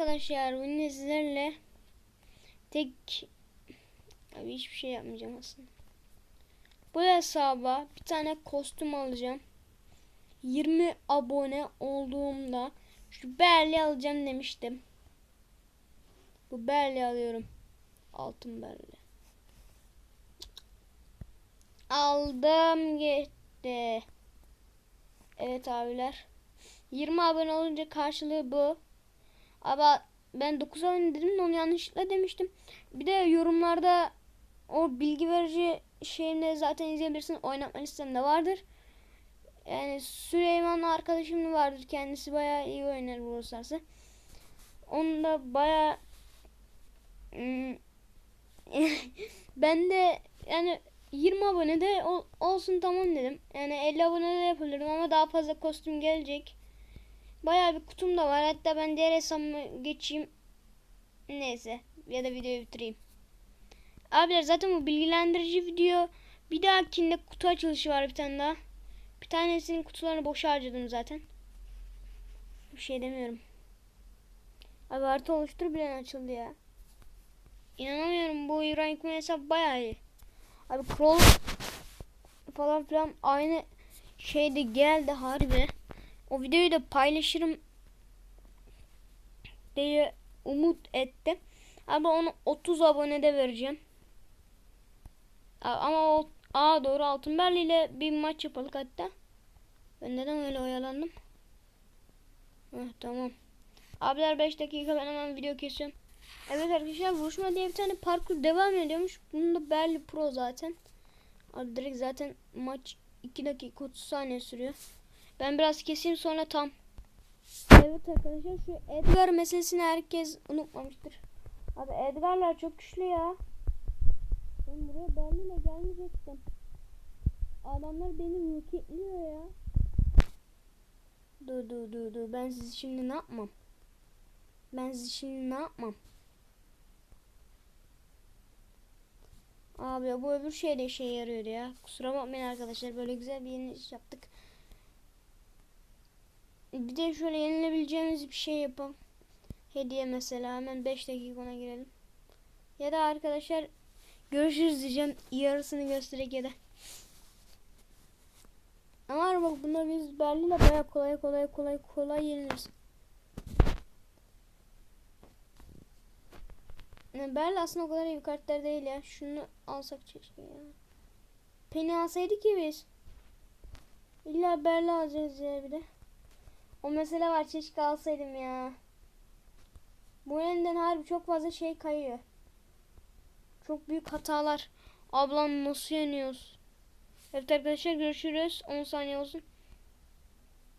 arkadaşlar bugün sizlerle tek abi hiçbir şey yapmayacağım aslında. Bu hesaba bir tane kostüm alacağım. 20 abone olduğumda şu berli alacağım demiştim. Bu berli alıyorum. Altın berli. Aldım gitti. Evet abiler. 20 abone olunca karşılığı bu. Ama ben 9 abone dedim de onu yanlışlıkla demiştim. Bir de yorumlarda o bilgi verici şeyini zaten izleyebilirsin. Oynatma listemde vardır. Yani Süleyman arkadaşım vardır. Kendisi bayağı iyi oynar Brawl Stars'ı. Onu da bayağı Hmm. ben de yani 20 abone de ol- olsun tamam dedim. Yani 50 abone de yapabilirim ama daha fazla kostüm gelecek. Bayağı bir kutum da var. Hatta ben diğer hesabıma geçeyim. Neyse. Ya da videoyu bitireyim. Abiler zaten bu bilgilendirici video. Bir dahakinde kutu açılışı var bir tane daha. Bir tanesinin kutularını boşa harcadım zaten. Bir şey demiyorum. Abi harita oluştur bile açıldı ya. İnanamıyorum bu İbrahim hesap bayağı iyi. Abi Kroll falan filan aynı şeyde geldi harbi. O videoyu da paylaşırım diye umut ettim. Ama onu 30 abonede vereceğim. A- Ama o Aa doğru Altınberli ile bir maç yapalım hatta. Ben neden öyle oyalandım? Heh, tamam. Abiler 5 dakika ben hemen video kesiyorum. Evet arkadaşlar vuruşma diye bir tane parkur devam ediyormuş. Bunun da Berli Pro zaten. Abi direkt zaten maç 2 dakika 30 saniye sürüyor. Ben biraz keseyim sonra tam. Evet arkadaşlar şu Edgar meselesini herkes unutmamıştır. Abi Edgar'lar çok güçlü ya. Ben buraya Berlin'e gelmeyecektim. Adamlar beni roketliyor ya. Dur dur dur dur ben sizi şimdi ne yapmam? Ben sizi şimdi ne yapmam? Abi bu öbür şey de işe yarıyor ya. Kusura bakmayın arkadaşlar böyle güzel bir yeni iş yaptık. Bir de şöyle yenilebileceğimiz bir şey yapalım. Hediye mesela hemen 5 dakika ona girelim. Ya da arkadaşlar görüşürüz diyeceğim. Yarısını göstererek ya da. Ama bak bunlar biz Berlin'e baya kolay kolay kolay kolay yeniliriz. Yani Berlin aslında o kadar iyi bir karakter değil ya. Şunu alsak keşke ya. Penny alsaydık ki biz. İlla Berlin alacağız ya bir de. O mesele var keşke alsaydım ya. Bu elinden harbi çok fazla şey kayıyor. Çok büyük hatalar. Ablam nasıl yeniyoruz? Evet arkadaşlar görüşürüz. 10 saniye olsun.